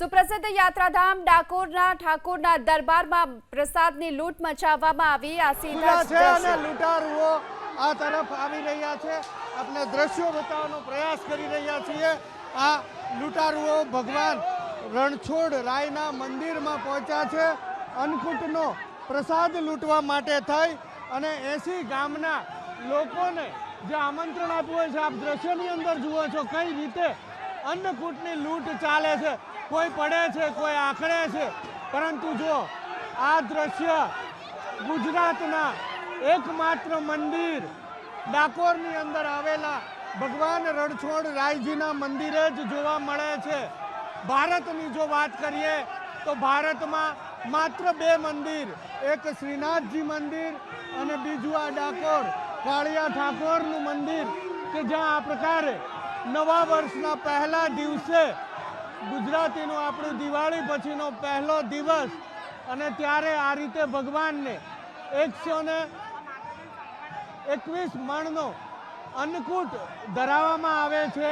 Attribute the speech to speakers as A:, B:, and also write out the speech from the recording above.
A: સુપ્રસિદ્ધ યાત્રાધામ ડાકોરના ઠાકોરના દરબારમાં પ્રસાદની લૂંટ મચાવવામાં આવી. આ સીધા
B: છે અને લૂંટારુઓ આ તરફ આવી રહ્યા છે. આપણે દ્રશ્યો બતાવવાનો પ્રયાસ કરી રહ્યા છીએ. આ લૂંટારુઓ ભગવાન રણછોડ રાયના મંદિરમાં પહોંચ્યા છે. અન્નકૂટનો પ્રસાદ લૂંટવા માટે થઈ અને એસી ગામના લોકોને જે આમંત્રણ આપ્યું હોય છે આપ દ્રશ્યની અંદર જુઓ છો કઈ રીતે અન્નકૂટની લૂંટ ચાલે છે. કોઈ પડે છે, કોઈ આંખડે છે. પરંતુ જો આ દ્રશ્ય ગુજરાતના એકમાત્ર મંદિર ડાકોરની અંદર આવેલા ભગવાન રણછોડ રાયજીના મંદિરે જ જોવા મળે છે. ભારતની જો વાત કરીએ, તો ભારતમાં માત્ર બે મંદિર, એક શ્રીનાથજી મંદિર અને બીજું આ ડાકોર, કાળિયા ઠાકોરનું મંદિર કે જ્યાં આ પ્રકારે નવા વર્ષના પહેલા દિવસે ગુજરાતીનો આપણું દિવાળી પછીનો પહેલો દિવસ અને ત્યારે આ રીતે ભગવાનને એકસો ને એકવીસ મણનો અન્નકૂટ ધરાવવામાં આવે છે.